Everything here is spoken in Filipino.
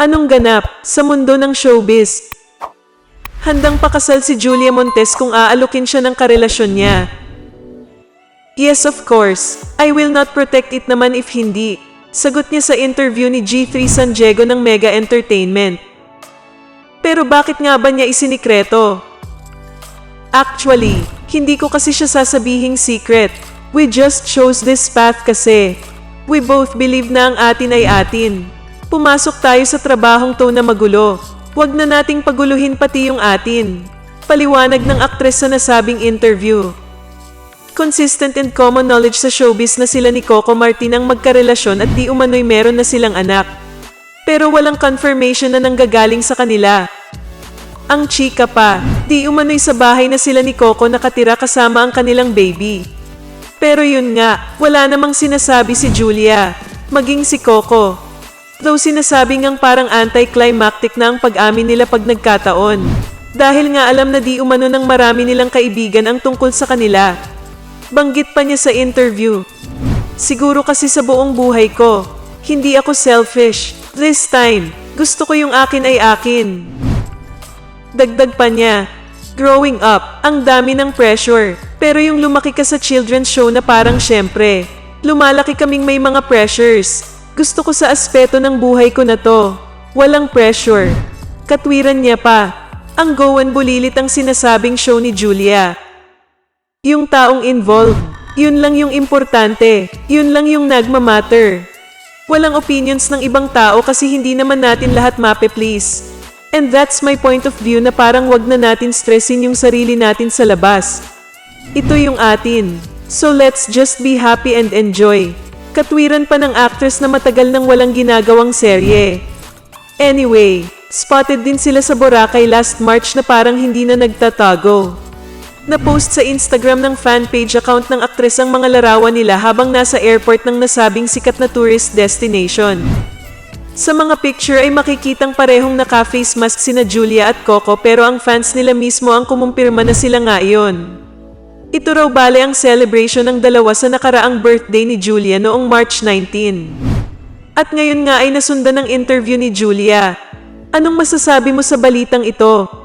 Anong ganap sa mundo ng showbiz? Handang pakasal si Julia Montes kung aalukin siya ng karelasyon niya. Yes, of course. I will not protect it naman if hindi. Sagot niya sa interview ni G3 San Diego ng Mega Entertainment. Pero bakit nga ba niya isinikreto? Actually, hindi ko kasi siya sasabihing secret. We just chose this path kasi. We both believe na ang atin ay atin. Pumasok tayo sa trabahong to na magulo. Huwag na nating paguluhin pati yung atin. Paliwanag ng aktres sa nasabing interview. Consistent and common knowledge sa showbiz na sila ni Coco Martin ang magkarelasyon at di umano'y meron na silang anak. Pero walang confirmation na nanggagaling sa kanila. Ang chika pa, di umano'y sa bahay na sila ni Coco nakatira kasama ang kanilang baby. Pero yun nga, wala namang sinasabi si Julia, maging si Coco. Though sinasabi ngang parang anticlimactic na ang pag-amin nila pag nagkataon. Dahil nga alam na di umano ng marami nilang kaibigan ang tungkol sa kanila. Banggit pa niya sa interview. Siguro kasi sa buong buhay ko, hindi ako selfish. This time, gusto ko yung akin ay akin. Dagdag pa niya, growing up, ang dami ng pressure. Pero yung lumaki ka sa children's show na parang syempre, lumalaki kaming may mga pressures. Gusto ko sa aspeto ng buhay ko na to. Walang pressure. Katwiran niya pa. Ang go and bulilit ang sinasabing show ni Julia. Yung taong involved, yun lang yung importante. Yun lang yung nagmamatter. Walang opinions ng ibang tao kasi hindi naman natin lahat mape-please. And that's my point of view na parang wag na natin stressin yung sarili natin sa labas. Ito yung atin. So let's just be happy and enjoy. Katwiran pa ng actress na matagal nang walang ginagawang serye. Anyway, spotted din sila sa Boracay last March na parang hindi na nagtatago. Na-post sa Instagram ng fanpage account ng aktres ang mga larawan nila habang nasa airport ng nasabing sikat na tourist destination. Sa mga picture ay makikitang parehong naka-face mask sina Julia at Coco pero ang fans nila mismo ang kumumpirma na sila nga iyon. Ito raw bale ang celebration ng dalawa sa nakaraang birthday ni Julia noong March 19. At ngayon nga ay nasundan ng interview ni Julia. Anong masasabi mo sa balitang ito?